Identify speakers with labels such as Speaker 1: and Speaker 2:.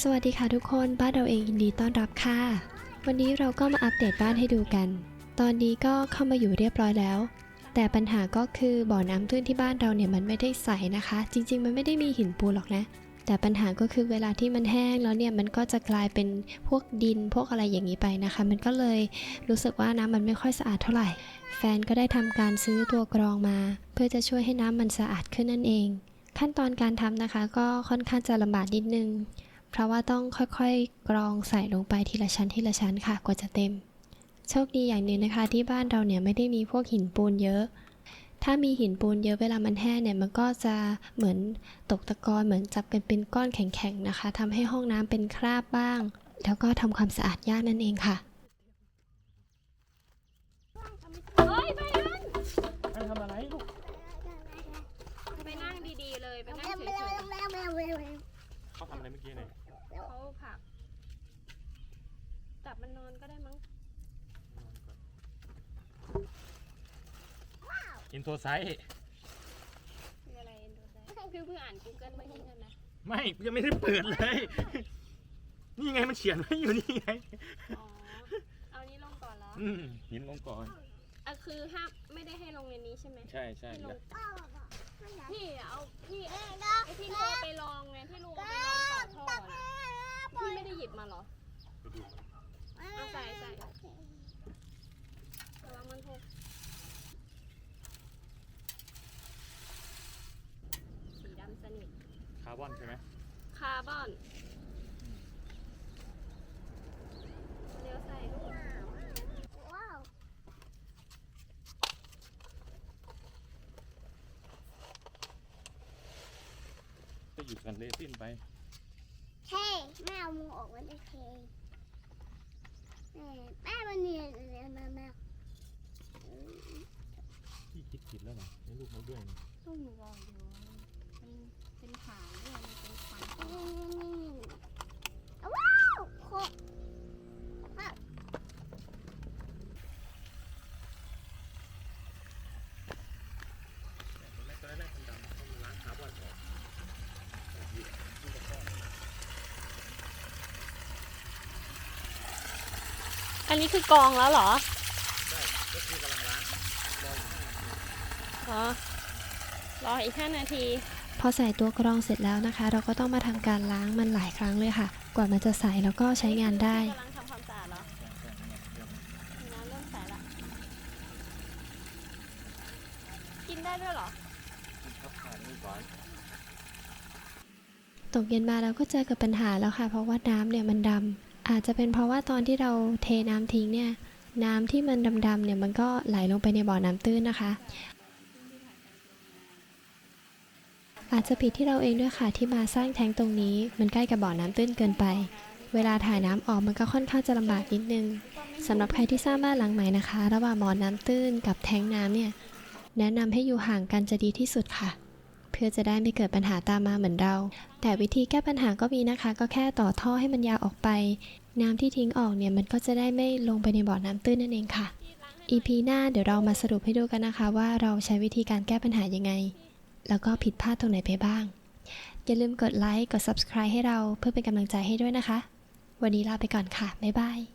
Speaker 1: สวัสดีค่ะทุกคนบ้านเราเองยินดีต้อนรับค่ะ วันนี้เราก็มาอัปเดตบ้านให้ดูกัน ตอนนี้ก็เข้ามาอยู่เรียบร้อยแล้ว แต่ปัญหาก็คือบ่อน้ำตื้นที่บ้านเราเนี่ยมันไม่ได้ใสนะคะ จริง ๆ มันไม่ได้มีหินปูนหรอกนะ แต่ปัญหาก็คือเวลาที่มันแห้งแล้วเนี่ยมันก็จะกลายเป็นพวกดินพวกอะไรอย่างนี้ไปนะคะ มันก็เลยรู้สึกว่าน้ำมันไม่ค่อยสะอาดเท่าไหร่ แฟนก็ได้ทำการซื้อตัวกรองมา เพื่อจะช่วยให้น้ำมันสะอาดขึ้นนั่นเอง ขั้นตอนการทำนะคะ ก็ค่อนข้างจะลำบากนิดนึง เพราะว่าต้องค่อยๆ กรองใส่ลงไปทีละชั้นทีละชั้นค่ะกว่าจะเต็ม โชคดีอย่างหนึ่งนะคะ ที่บ้านเราเนี่ยไม่ได้มีพวกหินปูนเยอะ ถ้ามีหินปูนเยอะเวลามันแห้งเนี่ยมันก็จะเหมือนตกตะกอนเหมือนจับกันเป็นก้อนแข็งๆนะคะทำให้ห้องน้ำเป็นคราบบ้าง แล้วก็ทำความสะอาดยากนั่นเองค่ะ
Speaker 2: เฮ้ยไปนั่ง
Speaker 3: ให้ทำอะไรลูก
Speaker 2: ไปนั่งดีๆเลยไปนั่งเฉย
Speaker 3: เขาทำอะไรเมื่อกี้เนี่ย
Speaker 2: ๆเขาผักจับมันน อนก็ได้มั้ง
Speaker 3: อินโทรไซต์
Speaker 2: คืออะไรเอ็นโดไซคือเพิ่งอ่าน Google เมื่อกี้ใช่ไหม
Speaker 3: ไม่ยังไม่ได้เปิดเลย นี่ไงมันเขียนไว้อยู่นี่ไง
Speaker 2: อ๋อเอานี้ลงก่อนแล้ว
Speaker 3: อืมหินลงก่อน
Speaker 2: อะคือห้ามไม่ได้ให้ลงในนี้ใช่ไหม
Speaker 3: ใช่ใช่
Speaker 2: ให้ล
Speaker 3: แล้ว
Speaker 2: งพี่เอาพี่ไอที่ลูกเอาไปลองไงที่ลูกเอาไปลองต่อท่อน่ะพี่ไม่ได้หยิบมาเหรอ
Speaker 3: ไปดูก่อน
Speaker 2: เอาใส่ใส่ระวังมันหกสีดำสนิท
Speaker 3: คาร์บอนใช่ไหม
Speaker 2: คาร์บอนเลี้ยวใส่ลูก
Speaker 3: ก็อยู่กันเลซินไป
Speaker 4: เท่แม่เอามือออกมันจะเท แม่แม่มันเนี่ยแม่แม่แม่
Speaker 3: พี่คิดผิดแล้วเหรอให้ลูกมาด้วยนะ
Speaker 2: ลูกหนูบอกอยู่มันเป็นขาวด้วยมันเป็นขาว
Speaker 4: ว้าวโค
Speaker 3: แม่ตัวแรกๆดำๆต้องล้างคาร์บอนก่อน
Speaker 2: อันนี้คือกองแล้วเหรอ
Speaker 3: ใช่ก็คือกำลังล้างรออีกห้านาที
Speaker 2: อ๋อรออีกห้านาที
Speaker 1: พอใส่ตัวกรองเสร็จแล้วนะคะ เราก็ต้องมาทำการล้างมันหลายครั้งเลยค่ะ กว่ามันจะใสแล้วก็ใช้งานได้
Speaker 2: กำลังทำความสะอาดเหรอ
Speaker 3: ใช่ใช่เนี่ยเดี๋ยว
Speaker 2: น้ำเริ่มใสละกินได้ด้วยเหรอ
Speaker 3: กินข้าวขาดนี่ก่อน
Speaker 1: ตกเย็นมาเราก็เจอกับปัญหาแล้วค่ะ เพราะว่าน้ำเนี่ยมันดำ อาจจะเป็นเพราะว่าตอนที่เราเทน้ำทิ้งเนี่ยน้ำที่มันดำๆเนี่ยมันก็ไหลลงไปในบ่อน้ำตื้นนะคะ อาจจะผิดที่เราเองด้วยค่ะที่มาสร้างแทงตรงนี้ มันใกล้กับบ่อน้ำตื้นเกินไป เวลาถ่ายน้ำออกมันก็ค่อนข้างจะลำบากนิดนึงสำหรับใครที่สร้างบ้านหลังใหม่นะคะ ระหว่างบ่อน้ำตื้นกับแทงน้ำเนี่ยแนะนำให้อยู่ห่างกันจะดีที่สุดค่ะ เพื่อจะได้ไม่เกิดปัญหาตามมาเหมือนเรา แต่วิธีแก้ปัญหาก็มีนะคะ ก็แค่ต่อท่อให้มันยาวออกไป น้ำที่ทิ้งออกเนี่ยมันก็จะได้ไม่ลงไปในบ่อน้ำตื้นนั่นเองค่ะ EP หน้าเดี๋ยวเรามาสรุปให้ดูกันนะคะ ว่าเราใช้วิธีการแก้ปัญหายังไง แล้วก็ผิดพลาดตรงไหนไปบ้าง อย่าลืมกดไลค์กด subscribe ให้เราเพื่อเป็นกำลังใจให้ด้วยนะคะ วันนี้ลาไปก่อนค่ะบ๊ายบาย